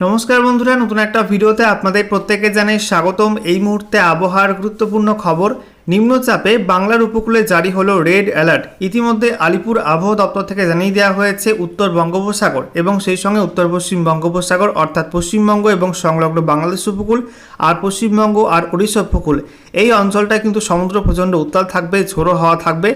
নমস্কার বন্ধুরা, নতুন একটা ভিডিওতে আপনাদের প্রত্যেকে জানাই স্বাগতম। এই মুহূর্তে আবহাওয়ার গুরুত্বপূর্ণ খবর, নিম্নচাপে বাংলার উপকূলে জারি হলো রেড অ্যালার্ট। ইতিমধ্যে আলিপুর আবহাওয়া দপ্তর থেকে জানিয়ে দেওয়া হয়েছে, উত্তর বঙ্গোপসাগর এবং সেই সঙ্গে উত্তর পশ্চিম বঙ্গোপসাগর, অর্থাৎ পশ্চিমবঙ্গ এবং সংলগ্ন বাংলাদেশ উপকূল আর পশ্চিমবঙ্গ আর উড়িষ্যা উপকূল। এই অঞ্চলটা কিন্তু সমুদ্র প্রচণ্ড উত্তাল থাকবে, ঝোড়ো হাওয়া থাকবে।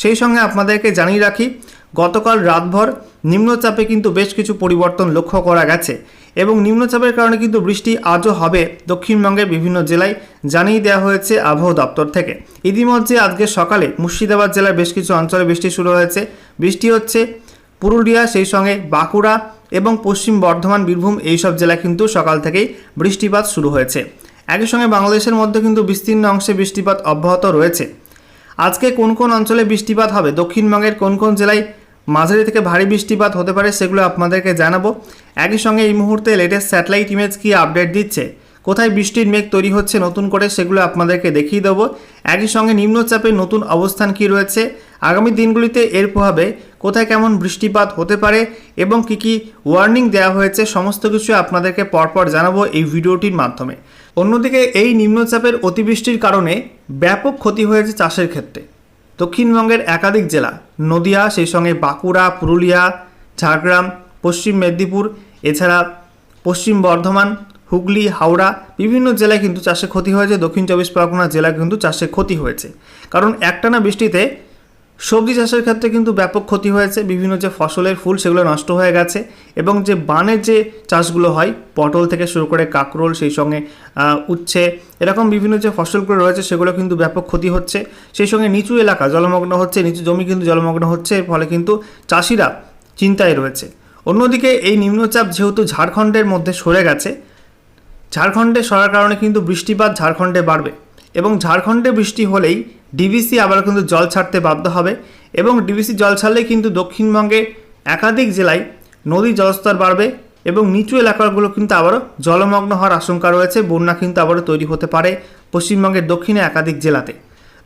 সেই সঙ্গে আপনাদেরকে জানিয়ে রাখি গতকাল রাতভর নিম্নচাপে কিন্তু বেশ কিছু পরিবর্তন লক্ষ্য করা গেছে এবং নিম্নচাপের কারণে কিন্তু বৃষ্টি আজও হবে দক্ষিণবঙ্গের বিভিন্ন জেলায়, জানিয়ে দেওয়া হয়েছে আবহাওয়া দপ্তর থেকে। ইতিমধ্যে আজকে সকালে মুর্শিদাবাদ জেলার বেশ কিছু অঞ্চলে বৃষ্টি শুরু হয়েছে। বৃষ্টি হচ্ছে পুরুলিয়া, সেই সঙ্গে বাঁকুড়া এবং পশ্চিম বর্ধমান, বীরভূম এইসব জেলায় কিন্তু সকাল থেকেই বৃষ্টিপাত শুরু হয়েছে। একই সঙ্গে বাংলাদেশের মধ্যে কিন্তু বিস্তীর্ণ অংশে বৃষ্টিপাত অব্যাহত রয়েছে। আজকে কোন কোন অঞ্চলে বৃষ্টিপাত হবে? দক্ষিণবঙ্গের কোন কোন জেলায় মাঝারি থেকে ভারী বৃষ্টিপাত হতে পারে, সেগুলো আপনাদেরকে জানাব। একই সঙ্গে এই মুহূর্তে লেটেস্ট স্যাটেলাইট ইমেজ কি আপডেট দিচ্ছে? কোথায় বৃষ্টির মেঘ তৈরি হচ্ছে নতুন করে, সেগুলো আপনাদেরকে দেখিয়ে দেবো। একই সঙ্গে নিম্নচাপের নতুন অবস্থান কি রয়েছে? আগামী দিনগুলিতে এর প্রভাবে কোথায় কেমন বৃষ্টিপাত হতে পারে এবং কি কি ওয়ার্নিং দেওয়া হয়েছে, সমস্ত কিছু আপনাদেরকে পরপর জানাব এই ভিডিওটির মাধ্যমে। অন্যদিকে এই নিম্নচাপের অতিবৃষ্টির কারণে ব্যাপক ক্ষতি হয়েছে চাষের ক্ষেত্রে। দক্ষিণবঙ্গের একাধিক জেলা, নদিয়া, সেই সঙ্গে বাঁকুড়া, পুরুলিয়া, ঝাড়গ্রাম, পশ্চিম মেদিনীপুর, এছাড়া পশ্চিম বর্ধমান, হুগলি, হাওড়া বিভিন্ন জেলায় কিন্তু চাষে ক্ষতি হয়েছে। দক্ষিণ চব্বিশ পরগনা জেলায় কিন্তু চাষে ক্ষতি হয়েছে। কারণ একটানা বৃষ্টিতে সবজি চাষের ক্ষেত্রে কিন্তু ব্যাপক ক্ষতি হয়েছে। বিভিন্ন যে ফসলের ফুল সেগুলো নষ্ট হয়ে গেছে এবং যে বানের যে চাষগুলো হয়, পটল থেকে শুরু করে কাকরোল সেই সঙ্গে উচ্ছে, এরকম বিভিন্ন যে ফসলগুলো রয়েছে সেগুলো কিন্তু ব্যাপক ক্ষতি হচ্ছে। সেই সঙ্গে নিচু এলাকা জলমগ্ন হচ্ছে, নিচু জমি কিন্তু জলমগ্ন হচ্ছে, এর ফলে কিন্তু চাষিরা চিন্তায় রয়েছে। অন্যদিকে এই নিম্নচাপ যেহেতু ঝাড়খণ্ডের মধ্যে সরে গেছে, ঝাড়খণ্ডে সরার কারণে কিন্তু বৃষ্টিপাত ঝাড়খণ্ডে বাড়বে। এবং ঝাড়খণ্ডে বৃষ্টি হলেই ডিবিসি আবার কিন্তু জল ছাড়তে বাধ্য হবে এবং ডিবিসি জল ছাড়লেই কিন্তু দক্ষিণবঙ্গে একাধিক জেলায় নদীর জলস্তর বাড়বে এবং নিচু এলাকাগুলো কিন্তু আবারও জলমগ্ন হওয়ার আশঙ্কা রয়েছে। বন্যা কিন্তু আবারও তৈরি হতে পারে পশ্চিমবঙ্গের দক্ষিণে একাধিক জেলাতে।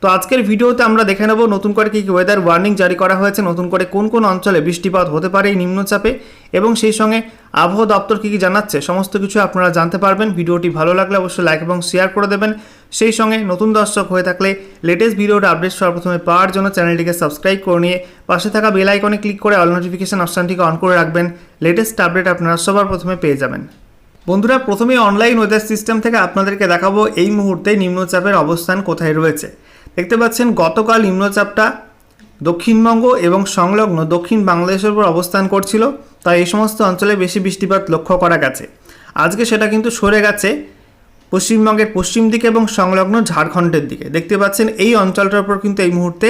তো আজকের ভিডিওতে আমরা দেখে নেব নতুন করে কী কী ওয়েদার ওয়ার্নিং জারি করা হয়েছে, নতুন করে কোন কোন অঞ্চলে বৃষ্টিপাত হতে পারে এই নিম্নচাপে এবং সেই সঙ্গে আবহাওয়া দপ্তর কী কী জানাচ্ছে, সমস্ত কিছু আপনারা জানতে পারবেন। ভিডিওটি ভালো লাগলে অবশ্যই লাইক এবং শেয়ার করে দেবেন। সেই সঙ্গে নতুন দর্শক হয়ে থাকলে লেটেস্ট ভিডিওর আপডেট সর্বপ্রথমে পাওয়ার জন্য চ্যানেলটিকে সাবস্ক্রাইব করে নিয়ে পাশে থাকা বেল আইকনে ক্লিক করে অল নোটিফিকেশান অপশানটিকে অন করে রাখবেন। লেটেস্ট আপডেট আপনারা সবার প্রথমে পেয়ে যাবেন। বন্ধুরা প্রথমে অনলাইন ওয়েদার সিস্টেম থেকে আপনাদেরকে দেখাবো এই মুহূর্তে নিম্নচাপের অবস্থান কোথায় রয়েছে। দেখতে পাচ্ছেন, গতকাল নিম্নচাপটা দক্ষিণবঙ্গ এবং সংলগ্ন দক্ষিণ বাংলাদেশের উপর অবস্থান করছিল। তাই এই সমস্ত অঞ্চলে বেশি বৃষ্টিপাত লক্ষ্য করা গেছে। আজকে সেটা কিন্তু সরে গেছে। পশ্চিমবঙ্গের পশ্চিম দিকে এবং সংলগ্ন ঝাড়খণ্ডের দিকে। দেখতে পাচ্ছেন, এই অঞ্চলটার উপর কিন্তু এই মুহূর্তে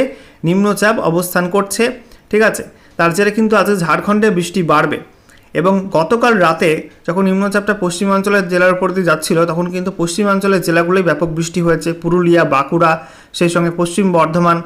নিম্নচাপ অবস্থান করছে, ঠিক আছে? তার জেরে কিন্তু আজকে ঝাড়খণ্ডে বৃষ্টি বাড়বে এবং গতকাল রাতে যখন নিম্নচাপটা পশ্চিমাঞ্চলের জেলার উপর দিয়ে যাচ্ছিল, তখন কিন্তু পশ্চিমাঞ্চলের জেলাগুলোই ব্যাপক বৃষ্টি হয়েছে। পুরুলিয়া, বাঁকুড়া, সেই সঙ্গে পশ্চিম বর্ধমান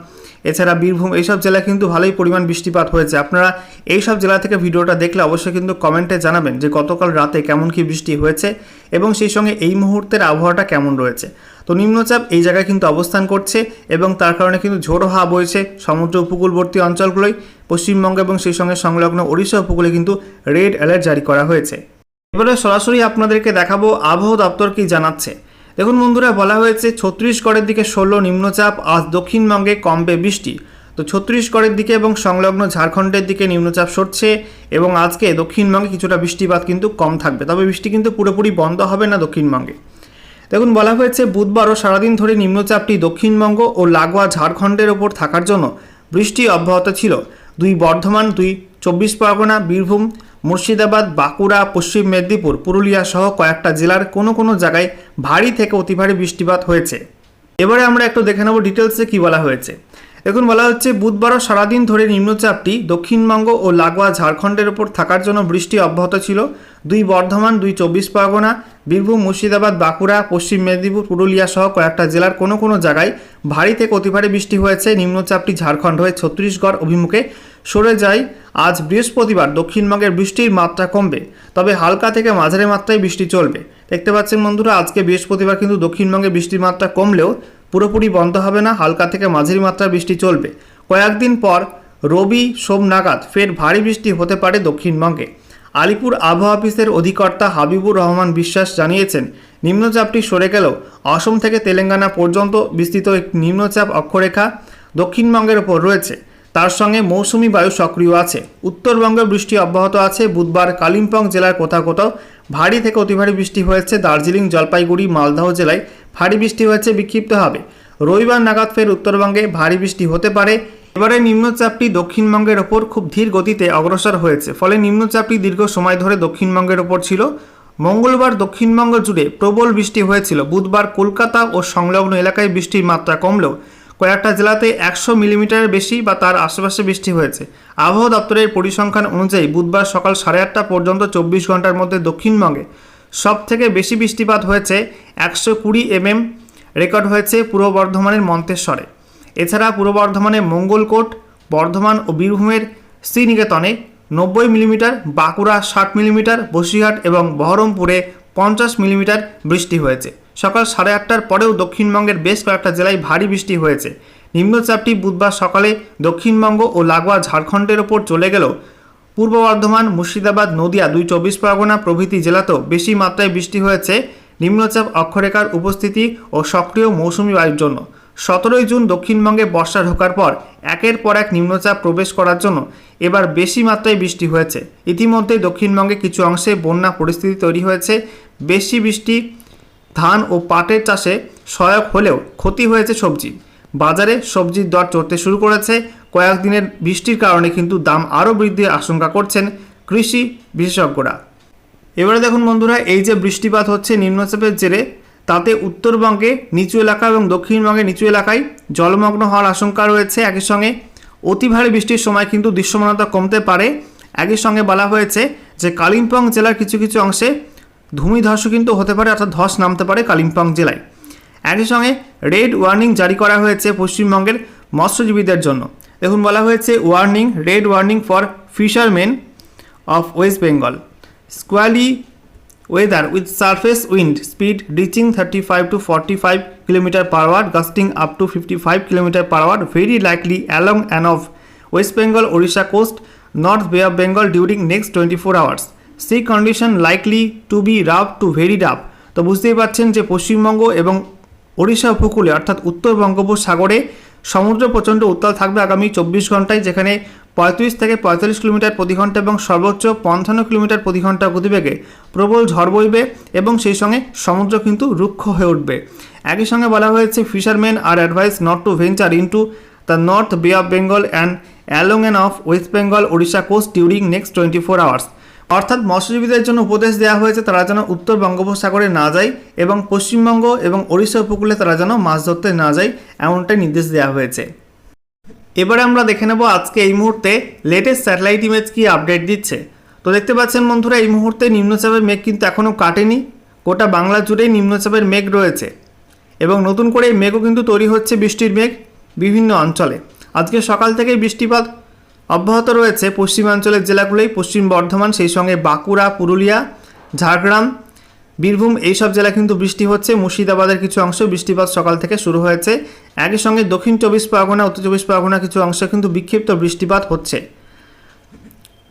এছাড়া বীরভূম, এইসব জেলায় কিন্তু ভালোই পরিমাণ বৃষ্টিপাত হয়েছে। আপনারা এই সব জেলা থেকে ভিডিওটা দেখলে অবশ্যই কিন্তু কমেন্টে জানাবেন যে গতকাল রাতে কেমন কি বৃষ্টি হয়েছে এবং সেই সঙ্গে এই মুহূর্তের আবহাওয়াটা কেমন রয়েছে। তো নিম্নচাপ এই জায়গায় কিন্তু অবস্থান করছে এবং তার কারণে কিন্তু ঝোড়ো হাওয়া বইছে সমুদ্র উপকূলবর্তী অঞ্চলগুলোই পশ্চিমবঙ্গ এবং সেই সঙ্গে সংলগ্ন ওড়িশা উপকূলে কিন্তু রেড অ্যালার্ট জারি করা হয়েছে। এবারে সরাসরি আপনাদেরকে দেখাবো আবহাওয়া দপ্তর কি জানাচ্ছে। দেখুন বন্ধুরা, বলা হয়েছে ছত্তিশগড়ের দিকে ষোলো নিম্নচাপ, আজ দক্ষিণবঙ্গে কমবে বৃষ্টি। তো ছত্তিশগড়ের দিকে এবং সংলগ্ন ঝাড়খণ্ডের দিকে নিম্নচাপ সরছে এবং আজকে দক্ষিণবঙ্গে কিছুটা বৃষ্টিপাত কিন্তু কম থাকবে। তবে বৃষ্টি কিন্তু পুরোপুরি বন্ধ হবে না দক্ষিণবঙ্গে। দেখুন, বলা হয়েছে বুধবারও সারাদিন ধরে নিম্নচাপটি দক্ষিণবঙ্গ ও লাগোয়া ঝাড়খণ্ডের ওপর থাকার জন্য বৃষ্টি অব্যাহত ছিল। দুই বর্ধমান, দুই চব্বিশ পরগনা, বীরভূম মুর্শিদাবাদ, বাঁকুড়া, পশ্চিম মেদিনীপুর, পুরুলিয়া সহ কয়েকটা জেলার কোনো কোনো জায়গায় ভারী থেকে অতি ভারী বৃষ্টিপাত হয়েছে। এবারে আমরা একটু দেখে নেব ডিটেলসে কী বলা হয়েছে। দেখুন বলা হচ্ছে বুধবারও সারাদিন ধরে নিম্নচাপটি দক্ষিণবঙ্গ ও লাগোয়া ঝাড়খণ্ডের ওপর থাকার জন্য বৃষ্টি অব্যাহত ছিল। দুই বর্ধমান, দুই চব্বিশ পরগনা, বীরভূম, মুর্শিদাবাদ, বাঁকুড়া, পশ্চিম মেদিনীপুর, পুরুলিয়া সহ কয়েকটা জেলার কোনো কোনো জায়গায় ভারী থেকে অতি ভারী বৃষ্টি হয়েছে। নিম্নচাপটি ঝাড়খণ্ড হয়ে ছত্তিশগড় অভিমুখে সরে যায়। আজ বৃহস্পতিবার দক্ষিণবঙ্গের বৃষ্টির মাত্রা কমবে, তবে হালকা থেকে মাঝারি মাত্রায় বৃষ্টি চলবে। দেখতে পাচ্ছেন বন্ধুরা, আজকে বৃহস্পতিবার কিন্তু দক্ষিণবঙ্গে বৃষ্টির মাত্রা কমলেও পুরোপুরি বন্ধ হবে না, হালকা থেকে মাঝারি মাত্রার বৃষ্টি চলবে। কয়েকদিন পর রবি সোম নাগাদ ফের ভারী বৃষ্টি হতে পারে দক্ষিণবঙ্গে আলিপুর আবহাওয়া অফিসের অধিকর্তা হাবিবুর রহমান বিশ্বাস জানিয়েছেন, নিম্নচাপটি সরে গেলেও অসম থেকে তেলেঙ্গানা পর্যন্ত বিস্তৃত নিম্নচাপ অক্ষরেখা দক্ষিণবঙ্গের ওপর রয়েছে। তার সঙ্গে মৌসুমি বায়ু সক্রিয় আছে। উত্তরবঙ্গে বৃষ্টি অব্যাহত আছে। বুধবার কালিম্পং জেলার কোথাও কোথাও ভারী থেকে অতি ভারী বৃষ্টি হয়েছে। দার্জিলিং, জলপাইগুড়ি, মালদহ জেলায় ভারী বৃষ্টি হয়েছে বিক্ষিপ্তভাবে রবিবার নাগাদ ফের উত্তরবঙ্গে ভারী বৃষ্টি হতে পারে। এবারে নিম্নচাপটি দক্ষিণবঙ্গের ওপর খুব ধীর গতিতে অগ্রসর হয়েছে। ফলে নিম্নচাপটি দীর্ঘ সময় ধরে দক্ষিণবঙ্গের ওপর ছিল। মঙ্গলবার দক্ষিণবঙ্গ জুড়ে প্রবল বৃষ্টি হয়েছিল। বুধবার কলকাতা ও সংলগ্ন এলাকায় বৃষ্টির মাত্রা কমলেও কয়েকটা জেলাতে একশো মিলিমিটারের বেশি বা তার আশেপাশে বৃষ্টি হয়েছে। আবহাওয়া দপ্তরের পরিসংখ্যান অনুযায়ী বুধবার সকাল সাড়ে আটটা পর্যন্ত চব্বিশ ঘণ্টার মধ্যে দক্ষিণবঙ্গে সব থেকে বেশি বৃষ্টিপাত হয়েছে একশো কুড়ি এমএম, রেকর্ড হয়েছে পূর্ব বর্ধমানের মন্তেশ্বরে। এছাড়া পূর্ব বর্ধমানের মঙ্গলকোট, বর্ধমান ও বীরভূমের শ্রীনিকেতনে নব্বই মিলিমিটার, বাঁকুড়া ষাট মিলিমিটার, বসিরহাট এবং বহরমপুরে পঞ্চাশ মিলিমিটার বৃষ্টি হয়েছে। সকাল সাড়ে আটটার পরেও দক্ষিণবঙ্গের বেশ কয়েকটা জেলায় ভারী বৃষ্টি হয়েছে। নিম্নচাপটি বুধবার সকালে দক্ষিণবঙ্গ ও লাগোয়া ঝাড়খণ্ডের ওপর চলে গেলেও পূর্ব বর্ধমান, মুর্শিদাবাদ, নদিয়া দুই চব্বিশ পরগনা প্রভৃতি জেলাতেও বেশি মাত্রায় বৃষ্টি হয়েছে। নিম্নচাপ অক্ষরেখার উপস্থিতি ও সক্রিয় মৌসুমি বায়ুর জন্য। সতেরোই জুন দক্ষিণবঙ্গে বর্ষা ঢোকার পর একের পর এক নিম্নচাপ প্রবেশ করার জন্য এবার বেশি মাত্রায় বৃষ্টি হয়েছে। ইতিমধ্যে দক্ষিণবঙ্গে কিছু অংশে বন্যা পরিস্থিতি তৈরি হয়েছে। বেশি বৃষ্টি ধান ও পাটের চাষে সহায়ক হলেও ক্ষতি হয়েছে সবজি। বাজারে সবজির দর চড়তে শুরু করেছে। কয়েকদিনের বৃষ্টির কারণে কিন্তু দাম আরও বৃদ্ধির আশঙ্কা করছেন কৃষি বিশেষজ্ঞরা। এবারে দেখুন বন্ধুরা, এই যে বৃষ্টিপাত হচ্ছে নিম্নচাপের জেরে, তাতে উত্তরবঙ্গে নিচু এলাকা এবং দক্ষিণবঙ্গে নিচু এলাকায় জলমগ্ন হওয়ার আশঙ্কা রয়েছে। একই সঙ্গে অতি ভারী বৃষ্টির সময় কিন্তু দৃশ্যমানতা কমতে পারে। একই সঙ্গে বলা হয়েছে যে কালিম্পং জেলার কিছু কিছু অংশে ধুমি ধসও কিন্তু হতে পারে, অর্থাৎ ধস নামতে পারে কালিম্পং জেলায়। একই সঙ্গে রেড ওয়ার্নিং জারি করা হয়েছে পশ্চিমবঙ্গের মৎস্যজীবীদের জন্য। দেখুন, বলা হয়েছে warning, red warning for fishermen of West Bengal. Squally weather with surface wind speed reaching thirty five to forty five kilometre per hour, gusting up to fifty five kilometre per hour, very likely along and off West Bengal, Odisha coast, north Bay of Bengal during next twenty four hours. Sea condition likely to be rough to very rough তো বুঝতেই পারছেন যে পশ্চিমবঙ্গ এবং ওড়িশা উপকূলে, অর্থাৎ উত্তর বঙ্গোপসাগরে সমুদ্র প্রচণ্ড উত্তাল থাকবে আগামী চব্বিশ ঘন্টায় যেখানে পঁয়ত্রিশ থেকে পঁয়তাল্লিশ কিলোমিটার প্রতি ঘণ্টা এবং সর্বোচ্চ পঞ্চান্ন কিলোমিটার প্রতি ঘণ্টা গতিবেগে প্রবল ঝড় বইবে এবং সেই সঙ্গে সমুদ্র কিন্তু রুক্ষ হয়ে উঠবে। একই সঙ্গে বলা হয়েছে fisherman are advise not to venture into the north Bay of Bengal and along and off West Bengal Odisha coast during next twenty four hours অর্থাৎ মৎস্যজীবীদের জন্য উপদেশ দেওয়া হয়েছে, তারা যেন উত্তর বঙ্গোপসাগরে না যায় এবং পশ্চিমবঙ্গ এবং ওড়িশা উপকূলে তারা যেন মাছ ধরতে না যায়, এমনটাই নির্দেশ দেওয়া হয়েছে। এবারে আমরা দেখে নেব আজকে এই মুহূর্তে লেটেস্ট স্যাটেলাইট ইমেজ কি আপডেট দিচ্ছে। তো দেখতে পাচ্ছেন বন্ধুরা, এই মুহূর্তে নিম্নচাপের মেঘ কিন্তু এখনও কাটেনি, গোটা বাংলা জুড়েই নিম্নচাপের মেঘ রয়েছে এবং নতুন করে মেঘও কিন্তু তৈরি হচ্ছে বৃষ্টির মেঘ বিভিন্ন অঞ্চলে। আজকে সকাল থেকেই বৃষ্টিপাত অব্যাহত রয়েছে পশ্চিমাঞ্চলের জেলাগুলোই। পশ্চিম বর্ধমান, সেই সঙ্গে বাঁকুড়া, পুরুলিয়া, ঝাড়গ্রাম, বীরভূম, এইসব জেলা কিন্তু বৃষ্টি হচ্ছে। মুর্শিদাবাদের কিছু অংশ বৃষ্টিপাত সকাল থেকে শুরু হয়েছে। একই সঙ্গে দক্ষিণ চব্বিশ পরগনা, উত্তর চব্বিশ পরগনা কিছু অংশে কিন্তু বিক্ষিপ্ত বৃষ্টিপাত হচ্ছে।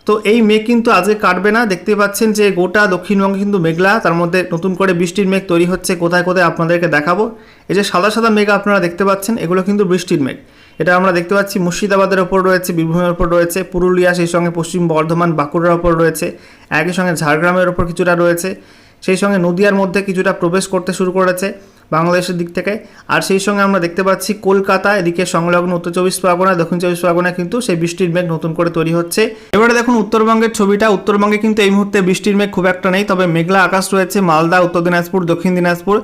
তো এই মেঘ কিন্তু আজকে কাটবে না। দেখতে পাচ্ছেন যে গোটা দক্ষিণবঙ্গে কিন্তু মেঘলা। তার মধ্যে নতুন করে বৃষ্টির মেঘ তৈরি হচ্ছে। কোথায় কোথায় আপনাদেরকে দেখাবো। এই যে সাদা সাদা মেঘ আপনারা দেখতে পাচ্ছেন, এগুলো কিন্তু বৃষ্টির মেঘ। এটা আমরা দেখতে পাচ্ছি, মুর্শিদাবাদের ওপর রয়েছে, বীরভূমের ওপর রয়েছে, পুরুলিয়া সেই সঙ্গে পশ্চিম বর্ধমান, বাঁকুড়ার ওপর রয়েছে, একই সঙ্গে ঝাড়গ্রামের ওপর কিছুটা রয়েছে, সেই সঙ্গে নদিয়ার মধ্যে কিছুটা প্রবেশ করতে শুরু করেছে। বাংলাদেশের দিক থেকে। আর সেই সঙ্গে আমরা দেখতে পাচ্ছি কলকাতা, এদিকে সংলগ্ন উত্তর চব্বিশ পরগনা, দক্ষিণ চব্বিশ পরগনা কিন্তু সেই বৃষ্টির মেঘ নতুন করে তৈরি হচ্ছে। এবারে দেখুন উত্তরবঙ্গের ছবিটা। উত্তরবঙ্গে কিন্তু এই মুহূর্তে বৃষ্টির মেঘ খুব একটা নেই, তবে মেঘলা আকাশ রয়েছে। মালদা, উত্তর দিনাজপুর, দক্ষিণ দিনাজপুর,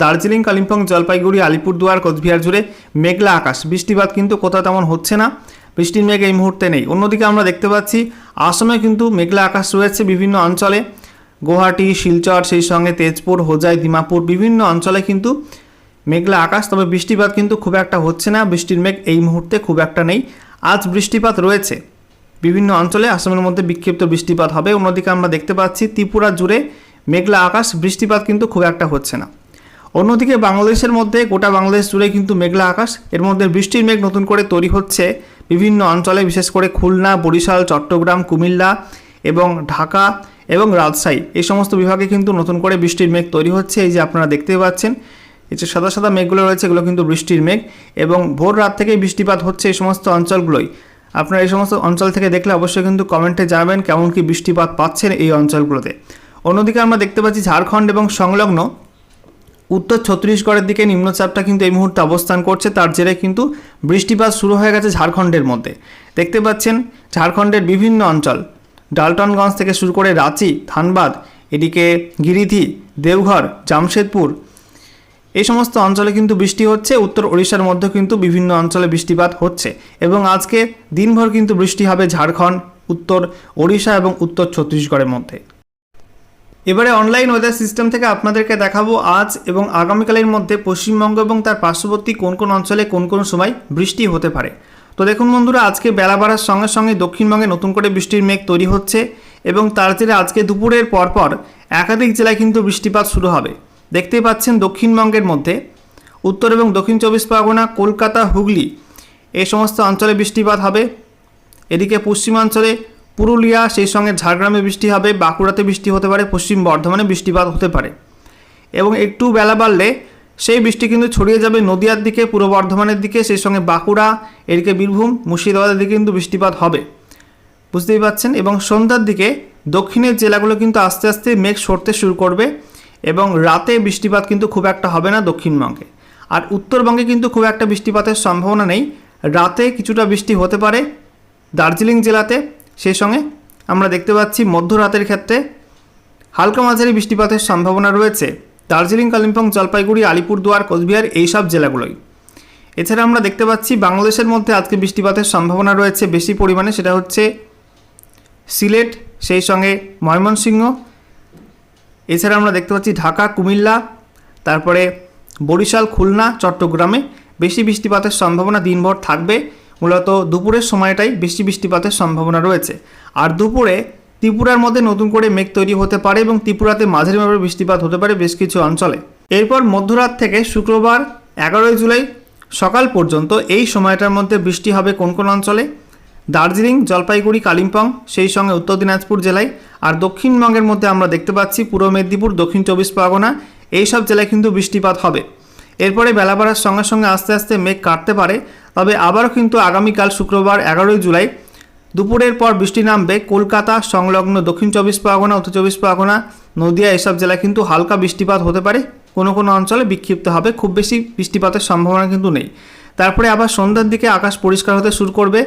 দার্জিলিং, কালিম্পং, জলপাইগুড়ি, আলিপুরদুয়ার, কোচবিহার জুড়ে মেঘলা আকাশ। বৃষ্টিপাত কিন্তু কোথাও তেমন হচ্ছে না। বৃষ্টির মেঘ এই মুহূর্তে নেই। অন্যদিকে আমরা দেখতে পাচ্ছি, আসামে কিন্তু মেঘলা আকাশ রয়েছে বিভিন্ন অঞ্চলে। গুয়াহাটি, শিলচর, সেই সঙ্গে তেজপুর, হোজাই দিমাপুর বিভিন্ন অঞ্চলে কিন্তু মেঘলা আকাশ, তবে বৃষ্টিপাত কিন্তু খুব একটা হচ্ছে না। বৃষ্টির মেঘ এই মুহূর্তে খুব একটা নেই। আজ বৃষ্টিপাত রয়েছে। বিভিন্ন অঞ্চলে আসামের মধ্যে বিক্ষিপ্ত বৃষ্টিপাত হবে। অন্যদিকে আমরা দেখতে পাচ্ছি, ত্রিপুরা জুড়ে মেঘলা আকাশ, বৃষ্টিপাত কিন্তু খুব একটা হচ্ছে না। অন্যদিকে বাংলাদেশের মধ্যে, গোটা বাংলাদেশ জুড়ে কিন্তু মেঘলা আকাশ। এর মধ্যে বৃষ্টির মেঘ নতুন করে তৈরি হচ্ছে বিভিন্ন অঞ্চলে, বিশেষ করে খুলনা, বরিশাল, চট্টগ্রাম, কুমিল্লা এবং ঢাকা। এবং রাজশাহী। এই সমস্ত বিভাগে কিন্তু নতুন করে বৃষ্টির মেঘ তৈরি হচ্ছে। এই যে আপনারা দেখতে পাচ্ছেন, এই যে সাদা সাদা মেঘগুলো রয়েছে, এগুলো কিন্তু বৃষ্টির মেঘ এবং ভোর রাত থেকেই বৃষ্টিপাত হচ্ছে এই সমস্ত অঞ্চলগুলোই আপনারা এই সমস্ত অঞ্চল থেকে দেখলে অবশ্যই কিন্তু কমেন্টে জানাবেন কেমন কি বৃষ্টিপাত পাচ্ছেন এই অঞ্চলগুলোতে। অন্যদিকে আমরা দেখতে পাচ্ছি ঝাড়খণ্ড এবং সংলগ্ন উত্তর ছত্তিশগড়ের দিকে নিম্নচাপটা কিন্তু এই মুহূর্তে অবস্থান করছে। তার জেরে কিন্তু বৃষ্টিপাত শুরু হয়ে গেছে ঝাড়খণ্ডের মধ্যে। দেখতে পাচ্ছেন, ঝাড়খণ্ডের বিভিন্ন অঞ্চল ডালটনগঞ্জ থেকে শুরু করে রাঁচি ধানবাদ এদিকে গিরিধি, দেওঘর, জামশেদপুর, এই সমস্ত অঞ্চলে কিন্তু বৃষ্টি হচ্ছে। উত্তর ওড়িশার মধ্যে কিন্তু বিভিন্ন অঞ্চলে বৃষ্টিপাত হচ্ছে এবং আজকে দিনভর কিন্তু বৃষ্টি হবে ঝাড়খণ্ড, উত্তর ওড়িশা এবং উত্তর ছত্তিশগড়ের মধ্যে। এবারে অনলাইন ওয়েদার সিস্টেম থেকে আপনাদেরকে দেখাবো আজ এবং আগামীকালের মধ্যে পশ্চিমবঙ্গ এবং তার পার্শ্ববর্তী কোন কোন অঞ্চলে কোন কোন সময় বৃষ্টি হতে পারে। তো দেখুন বন্ধুরা, আজকে বেলা বাড়ার সঙ্গে সঙ্গে দক্ষিণবঙ্গে নতুন করে বৃষ্টির মেঘ তৈরি হচ্ছে এবং তার জেরে আজকে দুপুরের পরপর একাধিক জেলায় কিন্তু বৃষ্টিপাত শুরু হবে। দেখতেই পাচ্ছেন দক্ষিণবঙ্গের মধ্যে। উত্তর এবং দক্ষিণ চব্বিশ পরগনা, কলকাতা, হুগলি এই সমস্ত অঞ্চলে বৃষ্টিপাত হবে। এদিকে পশ্চিমাঞ্চলে পুরুলিয়া, সেই সঙ্গে ঝাড়গ্রামে বৃষ্টি হবে, বাঁকুড়াতে বৃষ্টি হতে পারে, পশ্চিম বর্ধমানে বৃষ্টিপাত হতে পারে। এবং একটু বেলা বাড়লে সেই বৃষ্টি কিন্তু ছড়িয়ে যাবে নদিয়ার দিকে, পূর্ব বর্ধমানের দিকে, সেই সঙ্গে বাঁকুড়া, এদিকে বীরভূম, মুর্শিদাবাদের দিকে কিন্তু বৃষ্টিপাত হবে। বুঝতেই পাচ্ছেন এবং সন্ধ্যার দিকে দক্ষিণের জেলাগুলো কিন্তু আস্তে আস্তে মেঘ সরতে শুরু করবে এবং রাতে বৃষ্টিপাত কিন্তু খুব একটা হবে না দক্ষিণবঙ্গে। আর উত্তরবঙ্গে কিন্তু খুব একটা বৃষ্টিপাতের সম্ভাবনা নেই। রাতে কিছুটা বৃষ্টি হতে পারে দার্জিলিং জেলাতে, সেই সঙ্গে আমরা দেখতে পাচ্ছি মধ্যরাতের ক্ষেত্রে হালকা মাঝারি বৃষ্টিপাতের সম্ভাবনা রয়েছে। দার্জিলিং, কালিম্পং, জলপাইগুড়ি, আলিপুরদুয়ার, কোচবিহার এইসব জেলাগুলোই। এছাড়া আমরা দেখতে পাচ্ছি বাংলাদেশের মধ্যে আজকে বৃষ্টিপাতের সম্ভাবনা রয়েছে বেশি পরিমাণে, সেটা হচ্ছে সিলেট, সেই সঙ্গে ময়মনসিংহ। এছাড়া আমরা দেখতে পাচ্ছি ঢাকা, কুমিল্লা, তারপরে বরিশাল, খুলনা, চট্টগ্রামে বেশি বৃষ্টিপাতের সম্ভাবনা দিনভর থাকবে। মূলত দুপুরের সময়টাই বেশি বৃষ্টিপাতের সম্ভাবনা রয়েছে। আর দুপুরে ত্রিপুরার মধ্যে নতুন করে মেঘ তৈরি হতে পারে এবং ত্রিপুরাতে মাঝারিভাবে বৃষ্টিপাত হতে পারে বেশ কিছু অঞ্চলে। এরপর মধ্যরাত থেকে শুক্রবার, এগারোই জুলাই সকাল পর্যন্ত এই সময়টার মধ্যে বৃষ্টি হবে কোন কোন অঞ্চলে? দার্জিলিং, জলপাইগুড়ি, কালিম্পং, সেই সঙ্গে উত্তর দিনাজপুর জেলায় আর দক্ষিণবঙ্গের মধ্যে আমরা দেখতে পাচ্ছি পূর্ব মেদিনীপুর, দক্ষিণ চব্বিশ পরগনা এই সব জেলায় কিন্তু বৃষ্টিপাত হবে। এরপরে বেলা বাড়ার সঙ্গে সঙ্গে আস্তে আস্তে মেঘ কাটতে পারে, তবে আবারও কিন্তু আগামীকাল শুক্রবার, এগারোই জুলাই দুপুরের পর বৃষ্টি নামবে। কলকাতা, সংলগ্ন দক্ষিণ চব্বিশ পরগনা, উত্তর চব্বিশ পরগনা, নদিয়া এসব জেলায় কিন্তু হালকা বৃষ্টিপাত হতে পারে। কোনো কোনো অঞ্চলে বিক্ষিপ্ত হবে। খুব বেশি বৃষ্টিপাতের সম্ভাবনা কিন্তু নেই। তারপরে আবার সন্ধ্যার দিকে আকাশ পরিষ্কার হতে শুরু করবে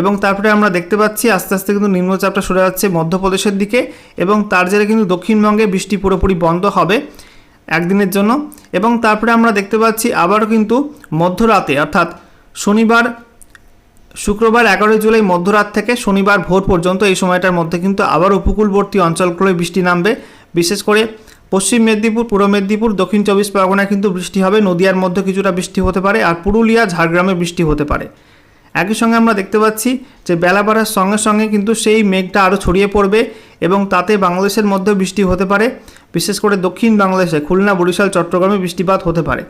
এবং তারপরে আমরা দেখতে পাচ্ছি, আস্তে আস্তে কিন্তু নিম্নচাপটা সরে যাচ্ছে মধ্যপ্রদেশের দিকে এবং তার জেরে কিন্তু দক্ষিণবঙ্গে বৃষ্টি পুরোপুরি বন্ধ হবে একদিনের জন্য। এবং তারপরে আমরা দেখতে পাচ্ছি, আবারও কিন্তু মধ্যরাতে অর্থাৎ শনিবার শুক্রবার এগারোই জুলাই মধ্যরাত থেকে শনিবার ভোর পর্যন্ত এই সময়টার মধ্যে কিন্তু আবার উপকূলবর্তী অঞ্চলগুলোয় বৃষ্টি নামবে। বিশেষ করে পশ্চিম মেদিনীপুর, পূর্ব মেদিনীপুর, দক্ষিণ চব্বিশ পরগনায় কিন্তু বৃষ্টি হবে। নদিয়ার মধ্যে কিছুটা বৃষ্টি হতে পারে আর পুরুলিয়া, ঝাড়গ্রামে বৃষ্টি হতে পারে। একই সঙ্গে আমরা দেখতে পাচ্ছি যে বেলা বাড়ার সঙ্গে সঙ্গে কিন্তু সেই মেঘটা আরও ছড়িয়ে পড়বে এবং তাতে বাংলাদেশের মধ্যে বৃষ্টি হতে পারে। বিশেষ করে দক্ষিণ বাংলাদেশে খুলনা, বরিশাল, চট্টগ্রামে বৃষ্টিপাত হতে পারে।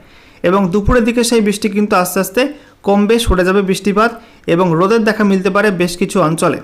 এবং দুপুরের দিকে সেই বৃষ্টি কিন্তু আস্তে আস্তে কমবে, সরে যাবে বৃষ্টিপাত এবং রোদের দেখা মিলতে পারে বেশ কিছু অঞ্চলে।